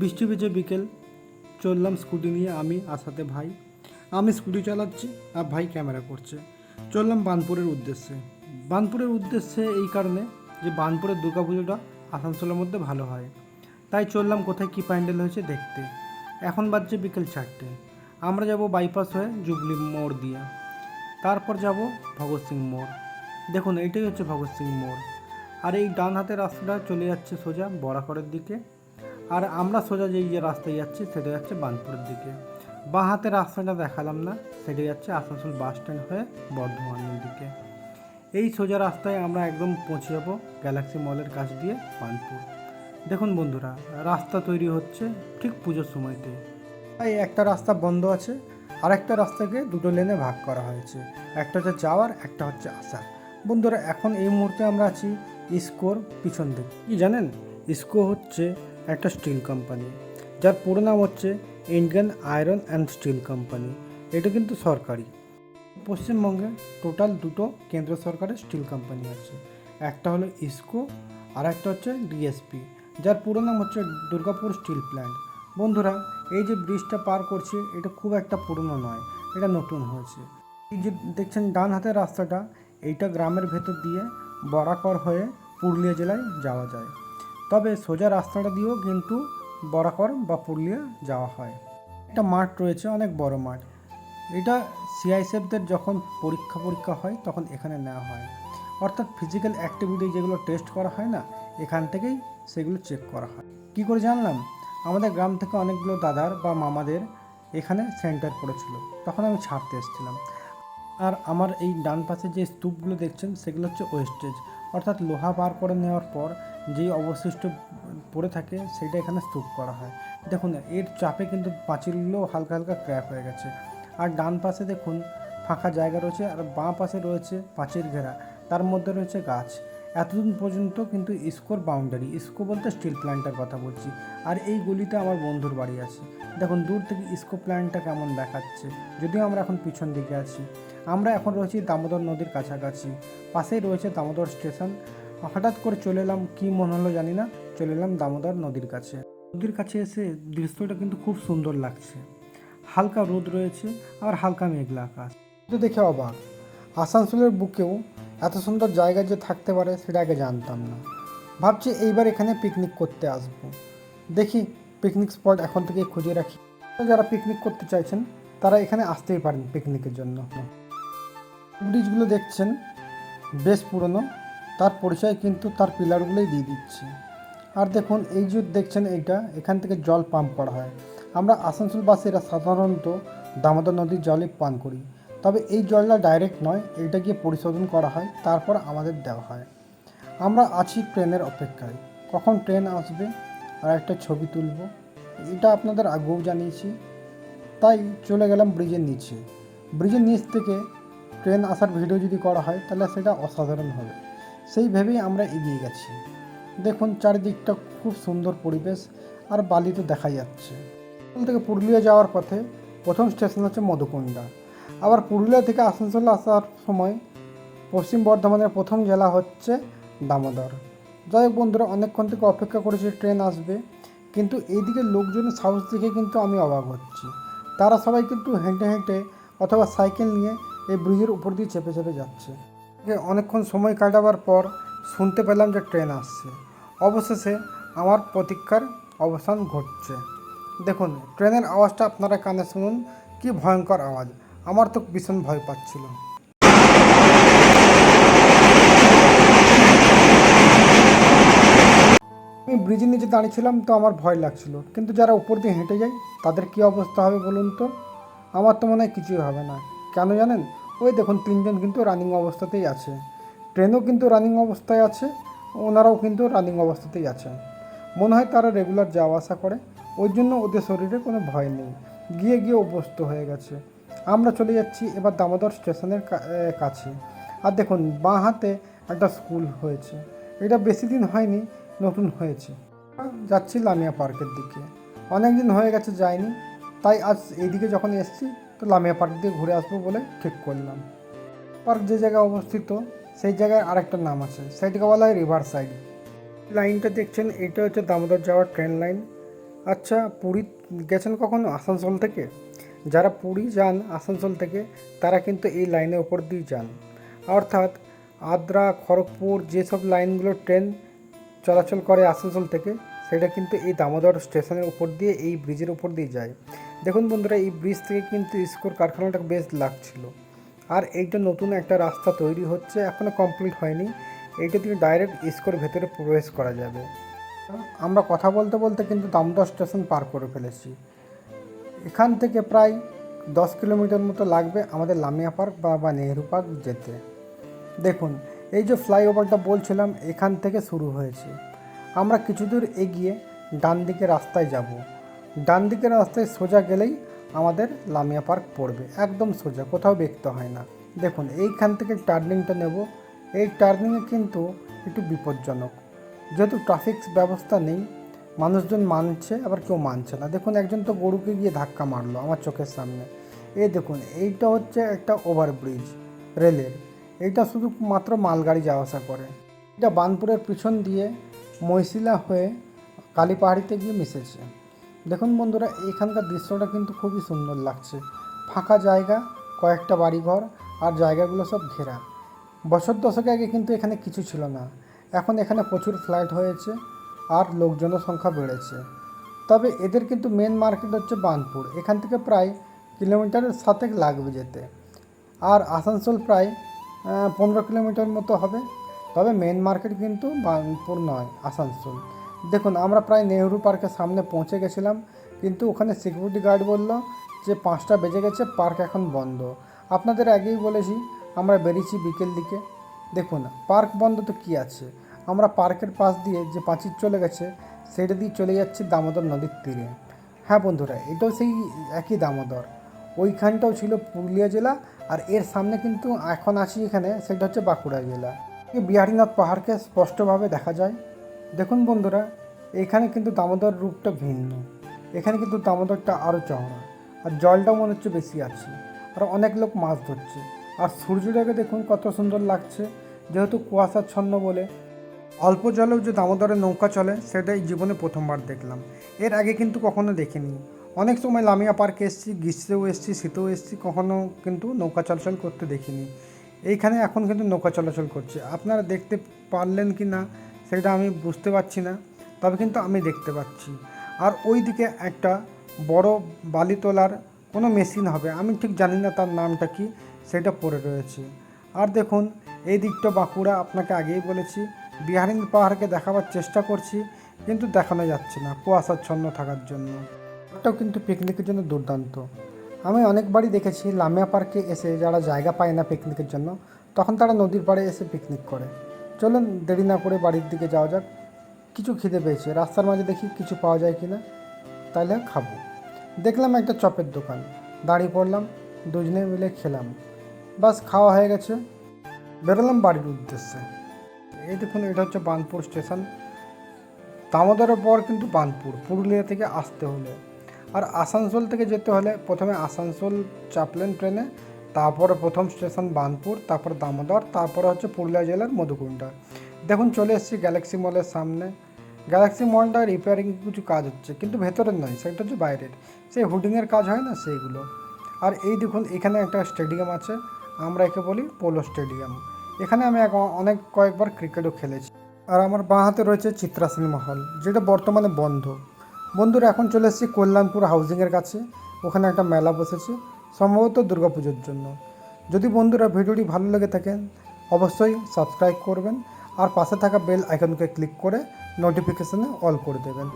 বৃষ্টি ভিজে বিকেল, চললাম স্কুটি নিয়ে আমি আর সাথে ভাই। আমি স্কুটি চালাচ্ছি আর ভাই ক্যামেরা করছে। চললাম বানপুরের উদ্দেশ্যে। বানপুরের উদ্দেশ্যে এই কারণে যে বানপুরের দুর্গাপুজোটা আসানসোলের মধ্যে ভালো হয়। তাই চললাম কোথায় কী প্যান্ডেল হয়েছে দেখতে। এখন বাজছে বিকেল চারটে। আমরা যাব বাইপাস হয়ে জুবলি মোড় দিয়ে। তারপর যাব ভগৎ সিং মোড়। দেখুন এইটাই হচ্ছে ভগৎ সিং মোড়। আর এই ডান হাতের রাস্তাটা চলে যাচ্ছে সোজা বরাকরের দিকে। আর আমরা সোজা যেই যে রাস্তায় যাচ্ছি, সেটা যাচ্ছে বানপুরের দিকে। বাঁ হাতে রাস্তাটা দেখালাম না, সেটা যাচ্ছে আসানসোল বাস স্ট্যান্ড হয়ে বর্ধমানের দিকে। এই সোজা রাস্তায় আমরা একদম পৌঁছে যাব গ্যালাক্সি মলের কাছ দিয়ে বানপুর। দেখুন বন্ধুরা, রাস্তা তৈরি হচ্ছে ঠিক পুজোর সময়তে। তাই একটা রাস্তা বন্ধ আছে আর একটা রাস্তাকে দুটো লেনে ভাগ করা হয়েছে। একটা হচ্ছে যাওয়ার, একটা হচ্ছে আসার। বন্ধুরা, এখন এই মুহূর্তে আমরা আছি স্কোর পিছন দিকে। কি জানেন? ইস্কো হচ্ছে একটা স্টিল কোম্পানি, যার পুরো নাম হচ্ছে Indian iron and steel company. এটা কিন্তু সরকারি। পশ্চিমবঙ্গে টোটাল দুটো কেন্দ্র সরকারের স্টিল কোম্পানি আছে। একটা হলো ইস্কো, আর একটা হচ্ছে ডিএসপি, যার পুরো নাম হচ্ছে দুর্গাপুর স্টিল প্ল্যান্ট। বন্ধুরা, এই যে ব্রিজটা পার করছে, এটা খুব একটা পুরনো নয়, এটা নতুন হয়েছে। এই যে দেখছেন ডান হাতের রাস্তাটা, এইটা গ্রামের ভেতর দিয়ে বরাকর হয়ে পুরুলিয়া জেলায় যাওয়া যায়। তবে সোজা রাস্তাটা দিয়েও কিন্তু বরাকর বা পুরুলিয়া যাওয়া হয়। একটা মাঠ রয়েছে, অনেক বড় মাঠ। এটা সিআইসএফদের যখন পরীক্ষা পরীক্ষা হয় তখন এখানে নেওয়া হয়। অর্থাৎ ফিজিক্যাল অ্যাক্টিভিটি যেগুলো টেস্ট করা হয় না, এখান থেকেই সেগুলো চেক করা হয়। কি করে জানলাম? আমাদের গ্রাম থেকে অনেকগুলো দাদার বা মামাদের এখানে সেন্টার পড়েছিল। তখন আমি ছাড়তে এসেছিলাম। আর আমার এই ডান পাশে যে স্তূপগুলো দেখছেন, সেগুলো হচ্ছে ওয়েস্টেজ অর্থাৎ লোহা বার করে নেওয়ার পর যেই অবশিষ্ট পড়ে থাকে সেটা এখানে স্তূপ করা হয়। দেখুন, এর চাপে কিন্তু পাঁচিলগুলো হালকা হালকা ক্র্যাক হয়ে গেছে। আর ডান পাশে দেখুন, ফাঁকা জায়গা রয়েছে আর বাঁ পাশে রয়েছে পাঁচিল ঘেরা। তার মধ্যে রয়েছে গাছ। এতদিন পর্যন্ত কিন্তু ইস্কোর বাউন্ডারি ইস্কো বলতে স্টিল প্ল্যান্টের কথা বলছি। আর এই গলিতে আমার বন্ধুর বাড়ি আছে। দেখুন, দূর থেকে ইস্কো প্ল্যান্টটা কেমন দেখাচ্ছে। যদিও আমরা এখন পিছন দিকে আছি। আমরা এখন রয়েছি দামোদর নদীর কাছাকাছি। পাশেই রয়েছে দামোদর স্টেশন। হঠাৎ করে চলে এলাম, কী মনে হলো জানি না। চলে এলাম দামোদর নদীর কাছে। নদীর কাছে এসে দৃশ্যটা কিন্তু খুব সুন্দর লাগছে। হালকা রোদ রয়েছে আর হালকা মেঘলা আকাশ। তো দেখে অবাক। আসানসোলের বুকেও এত সুন্দর জায়গা যে থাকতে পারে সেটা আগে জানতাম না। ভাবছি এইবার এখানে পিকনিক করতে আসব। দেখি পিকনিক স্পট এখন থেকে খুঁজে রাখি। যারা পিকনিক করতে চাইছেন, তারা এখানে আসতেই পারেন পিকনিকের জন্য। ব্রিজগুলো দেখছেন, বেশ পুরনো, তার পরিচয় কিন্তু তার পিলারগুলোই দিয়ে দিচ্ছে। আর দেখুন, এই যে দেখছেন এইটা, এখান থেকে জল পাম্প করা হয়। আমরা আসানসোলবাসীরা সাধারণত দামোদর নদীর জলই পান করি। তবে এই জলটা ডাইরেক্ট নয় এইটা গিয়ে পরিশোধন করা হয়, তারপর আমাদের দেওয়া হয়। আমরা আছি ট্রেনের অপেক্ষায়। কখন ট্রেন আসবে? আর একটা ছবি তুলব। এটা আপনাদের আগেও জানিয়েছি। তাই চলে গেলাম ব্রিজের নিচে। ব্রিজের নিচ থেকে ট্রেন আসার ভিডিও যদি করা হয়, তাহলে সেটা অসাধারণ হবে। সেই ভেবেই আমরা এগিয়ে গেছি। দেখুন, চারিদিকটা খুব সুন্দর পরিবেশ আর বালি তো দেখা যাচ্ছে। থেকে পুরুলিয়া যাওয়ার পথে প্রথম স্টেশন হচ্ছে মধুকুণ্ডা আবার পুরুলিয়া থেকে আসানসোল আসার সময় পশ্চিম বর্ধমানের প্রথম জেলা হচ্ছে দামোদর। যাই হোক বন্ধুরা, অনেকক্ষণ থেকে অপেক্ষা করেছি ট্রেন আসবে, কিন্তু এইদিকে লোকজনের সাহস দেখে কিন্তু আমি অবাক হচ্ছি। তারা সবাই কিন্তু হেঁটে হেঁটে অথবা সাইকেল নিয়ে এই ব্রিজের উপর দিয়ে চেপে চেপে যাচ্ছে। অনেকক্ষণ সময় কাটাবার পর শুনতে পেলাম যে ট্রেন আসছে। অবশেষে আমার প্রতীক্ষার অবসান ঘটছে। দেখুন, ট্রেনের আওয়াজটা আপনারা কানে শুনুন, কি ভয়ঙ্কর আওয়াজ। আমার তো ভীষণ ভয় পাচ্ছিল। আমি ব্রিজের নিচে দাঁড়িয়েছিলাম তো আমার ভয় লাগছিল। কিন্তু যারা উপর দিয়ে হেঁটে যায়, তাদের কি অবস্থা হবে বলুন তো? আমার তো মনে হয় কিছুই হবে না। কেন জানেন? ওই দেখুন, তিনজন কিন্তু রানিং অবস্থাতেই আছে। ট্রেনও কিন্তু রানিং অবস্থায় আছে, ওনারাও কিন্তু রানিং অবস্থাতেই আছে। মনে হয় তারা রেগুলার যাওয়া আসা করে, ওই জন্য ওদের শরীরে কোনো ভয় নেই। গিয়ে গিয়ে অভ্যস্ত হয়ে গেছে। আমরা চলে যাচ্ছি এবার দামোদর স্টেশনের কাছে। আর দেখুন, বাঁ হাতে একটা স্কুল হয়েছে। এটা বেশি দিন হয়নি, নতুন হয়েছে। যাচ্ছি লামিয়া পার্কের দিকে। অনেক দিন হয়ে গেছে যাইনি, তাই আজ এইদিকে যখন এসেছি তো লামিয়া পার্ক দিয়ে ঘুরে আসব বলে ঠিক করলাম। পার্ক যে জায়গায় অবস্থিত, সেই জায়গায় আরেকটা নাম আছে সেটাকে বলা হয় রিভার সাইড লাইনটা দেখছেন, এটা হচ্ছে দামোদর যাওয়ার ট্রেন লাইন। আচ্ছা পুরী গেছেন কখনো? আসানসোল থেকে? যারা পুরী যান আসানসোল থেকে, তারা কিন্তু এই লাইনের ওপর দিয়ে যান। অর্থাৎ আদ্রা, খড়গপুর যেসব লাইনগুলো ট্রেন চলাচল করে আসানসোল থেকে, সেটা কিন্তু এই দামোদর স্টেশনের উপর দিয়ে, এই ব্রিজের উপর দিয়ে যায়। দেখুন বন্ধুরা, এই ব্রিজ থেকে কিন্তু ইস্কোর কারখানাটা বেশ লাগছিল। আর এইটা নতুন একটা রাস্তা তৈরি হচ্ছে এখনও কমপ্লিট হয়নি। এইটা দিয়ে ডাইরেক্ট ইস্কোর ভেতরে প্রবেশ করা যাবে। আমরা কথা বলতে বলতে কিন্তু দামোদর স্টেশন পার করে ফেলেছি। এখান থেকে প্রায় দশ কিলোমিটার মতো লাগবে আমাদের লামিয়া পার্ক বা বা নেহেরু পার্ক যেতে। দেখুন, এই যে ফ্লাইওভারটা বলছিলাম, এখান থেকে শুরু হয়েছে। আমরা কিছু দূর এগিয়ে ডান দিকে রাস্তায় যাব। ডান দিকের রাস্তায় সোজা গেলেই আমাদের লামিয়া পার্ক পড়বে। একদম সোজা, কোথাও দেখতে হয় না। দেখুন, এইখান থেকে টার্নিংটা নেব। এই টার্নিংয়ে কিন্তু একটু বিপজ্জনক। যেহেতু ট্রাফিক ব্যবস্থা নেই, মানুষজন মানছে, আবার কেউ মানছে না। দেখুন, একজন তো গরুকে গিয়ে ধাক্কা মারলো আমার চোখের সামনে। এই দেখুন, এইটা হচ্ছে একটা ওভারব্রিজ, রেলের। এইটা শুধু মাত্র মালগাড়ি যাওয়া আসা করে। এটা বানপুরের পিছন দিয়ে মহিশিলা হয়ে কালীপাহাড়িতে গিয়ে মিশেছে। দেখুন বন্ধুরা, এখানকার দৃশ্যটা কিন্তু খুবই সুন্দর লাগছে। ফাঁকা জায়গা, কয়েকটা বাড়িঘর আর জায়গাগুলো সব ঘেরা। বছর দশক আগে কিন্তু এখানে কিছু ছিল না। এখন এখানে প্রচুর ফ্ল্যাট হয়েছে আর লোকজনের সংখ্যা বেড়েছে। তবে এদের কিন্তু মেন মার্কেট হচ্ছে বানপুর। এখান থেকে প্রায় কিলোমিটারের সাথে লাগবে যেতে। আর আসানসোল প্রায় পনেরো কিলোমিটার মতো হবে। তবে মেন মার্কেট কিন্তু বানপুর নয়, আসানসোল। দেখুন, আমরা প্রায় নেহরু পার্কের সামনে পৌঁছে গেছিলাম, কিন্তু ওখানে সিকিউরিটি গার্ড বলল যে পাঁচটা বেজে গেছে, পার্ক এখন বন্ধ। আপনাদের আগেই বলেছি, আমরা বেরিয়েছি বিকেল দিকে। দেখুন, পার্ক বন্ধ তো কী আছে? আমরা পার্কের পাশ দিয়ে যে পাঁচির চলে গেছে, সেটা দিয়ে চলে যাচ্ছি দামোদর নদীর তীরে। হ্যাঁ বন্ধুরা, এটাও সেই একই দামোদর। ওইখানটাও ছিল পুরুলিয়া জেলা, আর এর সামনে কিন্তু এখন আছি এখানে, সেটা হচ্ছে বাঁকুড়া জেলা। বিহারীনাথ পাহাড়কে স্পষ্টভাবে দেখা যায়। দেখুন বন্ধুরা, এখানে কিন্তু দামোদর রূপটা ভিন্ন। এখানে কিন্তু দামোদরটা আরও চওড়া, আর জলটাও মনে হচ্ছে বেশি আছে। আর অনেক লোক মাছ ধরছে। আর সূর্যটাকে দেখুন কত সুন্দর লাগছে। যেহেতু কুয়াশাচ্ছন্ন বলে, অল্প জলেও যে দামোদরের নৌকা চলে, সেটাই জীবনে প্রথমবার দেখলাম। এর আগে কিন্তু কখনো দেখিনি। অনেক সময় লামিয়া পার্কে এসেছি, গ্রীষ্মেও এসেছি, শীতেও এসেছি, কখনো কিন্তু নৌকা চলাচল করতে দেখিনি। এইখানে এখন কিন্তু নৌকা চলাচল করছে। আপনারা দেখতে পারলেন কি না সেটা আমি বুঝতে পারছি না, তবে কিন্তু আমি দেখতে পাচ্ছি। আর ওই দিকে একটা বড় বালি তোলার কোনো মেশিন হবে, আমি ঠিক জানি না তার নামটা কি, সেটা পড়ে রয়েছে। আর দেখুন, এই দিকটা বাঁকুড়া, আপনাকে আগেই বলেছি, বিহারিন পাহাড়কে দেখাবার চেষ্টা করছি, কিন্তু দেখানো যাচ্ছে না কুয়াশাচ্ছন্ন থাকার জন্য। ওটাও কিন্তু পিকনিকের জন্য দুর্দান্ত। আমি অনেকবারই দেখেছি, লামিয়া পার্কে এসে যারা জায়গা পায় না পিকনিকের জন্য, তখন তারা নদীর পাড়ে এসে পিকনিক করে। চলুন দেরি না করে বাড়ির দিকে যাওয়া যাক। কিছু খিদে পেয়েছে। রাস্তার মাঝে দেখি কিছু পাওয়া যায় কি না তাহলে খাব। দেখলাম একটা চপের দোকান। দাঁড়িয়ে পড়লাম, দুজনে মিলে খেলাম। বাস, খাওয়া হয়ে গেছে। বেরোলাম বাড়ির উদ্দেশ্যে। এই দেখুন, এটা হচ্ছে বানপুর স্টেশন। দামোদরের পর কিন্তু বানপুর, পুরুলিয়া থেকে আসতে হলে। আর আসানসোল থেকে যেতে হলে প্রথমে আসানসোল চাপলেন ট্রেনে। তারপরে প্রথম স্টেশন বানপুর, তারপর দামোদর, তারপরে হচ্ছে পুরুলিয়া জেলার মধুকুণ্ডা। দেখুন, চলে এসেছি গ্যালাক্সি মলের সামনে। গ্যালাক্সি মলটা রিপেয়ারিং কিছু কাজ হচ্ছে, কিন্তু ভেতরের নয়, সেটা হচ্ছে বাইরের। সেই হুডিংয়ের কাজ হয় না, সেইগুলো। আর এই দেখুন, এখানে একটা স্টেডিয়াম আছে, আমরা একে বলি পোলো স্টেডিয়াম এখানে আমি অনেক কয়েকবার ক্রিকেটও খেলেছি। আর আমার বাঁ হাতে রয়েছে চিত্রা সিনেমা হল যেটা বর্তমানে বন্ধ। বন্ধুরা, এখন চলে এসেছি কল্যাণপুর হাউজিংয়ের কাছে। ওখানে একটা মেলা বসেছে। সম্ভবত দুর্গাপুজোর জন্য। যদি বন্ধুরা ভিডিওটি ভালো লেগে থাকেন অবশ্যই সাবস্ক্রাইব করবেন আর পাশে থাকা বেল আইকনকে ক্লিক করে নোটিফিকেশানে অল করে দেবেন।